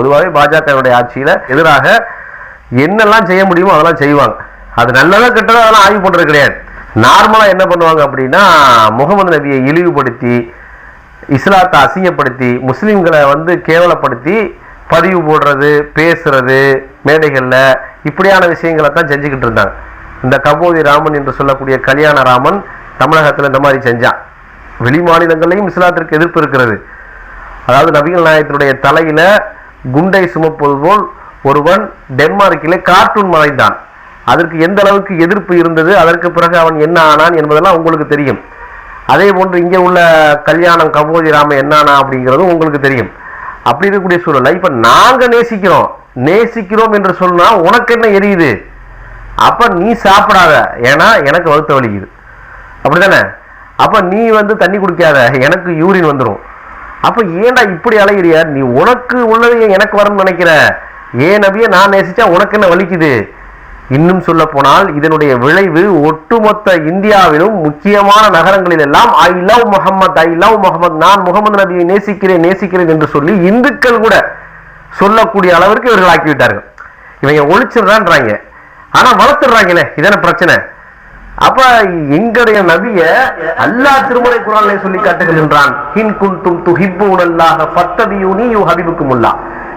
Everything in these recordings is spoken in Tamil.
பொதுவாகவே பாஜகவுடைய ஆட்சியில் எதிராக என்னெல்லாம் செய்ய முடியுமோ அதெல்லாம் செய்வாங்க. அது நல்லதா கெட்டதாக அதெல்லாம் ஆய்வு பண்ணுறது கிடையாது. நார்மலாக என்ன பண்ணுவாங்க அப்படின்னா முகமது நபியை இழிவுபடுத்தி இஸ்லாத்தை அசிங்கப்படுத்தி முஸ்லீம்களை வந்து கேவலப்படுத்தி பதிவு போடுறது பேசுறது மேடைகளில் இப்படியான விஷயங்களை தான் செஞ்சுக்கிட்டு இருந்தாங்க. இந்த கபோதி ராமன் என்று சொல்லக்கூடிய கல்யாண ராமன் தமிழகத்தில் இந்த மாதிரி செஞ்சான் வெளி மாநிலங்களையும் இஸ்லாத்திற்கு எதிர்ப்பு இருக்கிறது. அதாவது நபிகள் நாயகத்தினுடைய தலையில குண்டை சுமப்பது போல் ஒருவன் டென்மார்க்கிலே கார்ட்டூன் மறைந்தான். அதற்கு எந்த அளவுக்கு எதிர்ப்பு இருந்தது அதற்கு பிறகு அவன் என்ன ஆனான் என்பதெல்லாம் உங்களுக்கு தெரியும். அதே போன்று இங்கே உள்ள கல்யாணம் கபோதி ராம என்னானா அப்படிங்கிறதும் உங்களுக்கு தெரியும். அப்படி இருக்கக்கூடிய சூழல்ல இப்போ நாங்கள் நேசிக்கிறோம். நேசிக்கிறோம் என்று சொன்னால் உனக்கு என்ன எரியுது? அப்போ நீ சாப்பிடாத. ஏன்னா எனக்கு வகுத்த வலிக்குது. அப்படிதானே அப்போ நீ வந்து தண்ணி குடிக்காத. எனக்கு யூரின் வந்துடும் அப்ப ஏன்டா இப்படி அலையிறிய? நீ உனக்கு உள்ளது எனக்கு வரும்னு நினைக்கிற? ஏன் நபியை நான் நேசிச்சா உனக்கு என்ன வலிக்குது? இன்னும் சொல்ல போனால் இதனுடைய விளைவு ஒட்டுமொத்த இந்தியாவிலும் முக்கியமான நகரங்களில் எல்லாம் I love Muhammad I love Muhammad நான் முகமது நபியை நேசிக்கிறேன் நேசிக்கிறேன் என்று சொல்லி இந்துக்கள் கூட சொல்லக்கூடிய அளவிற்கு இவர்கள் ஆக்கிவிட்டார்கள். இவங்க ஒழிச்சிடுறான்றாங்க. ஆனா வளர்த்துடுறாங்களே இதான பிரச்சனை. அப்ப எங்களுடைய நபிய அல்லாஹ் திருமலை குரானை சொல்லி காட்டுகின்றான் ஹின்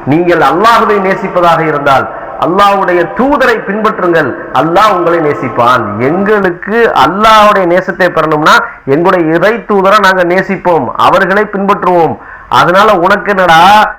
நீங்கள் அல்லாஹுவை நேசிப்பதாக இருந்தால் அல்லாஹ்வுடைய தூதரை பின்பற்றுங்கள். அல்லாஹ் உங்களை நேசிப்பான். எங்களுக்கு அல்லாவுடைய நேசத்தை பெறணும்னா எங்களுடைய இறை தூதரை நாங்க நேசிப்போம். அவர்களை பின்பற்றுவோம். அதனால உனக்கு என்னடா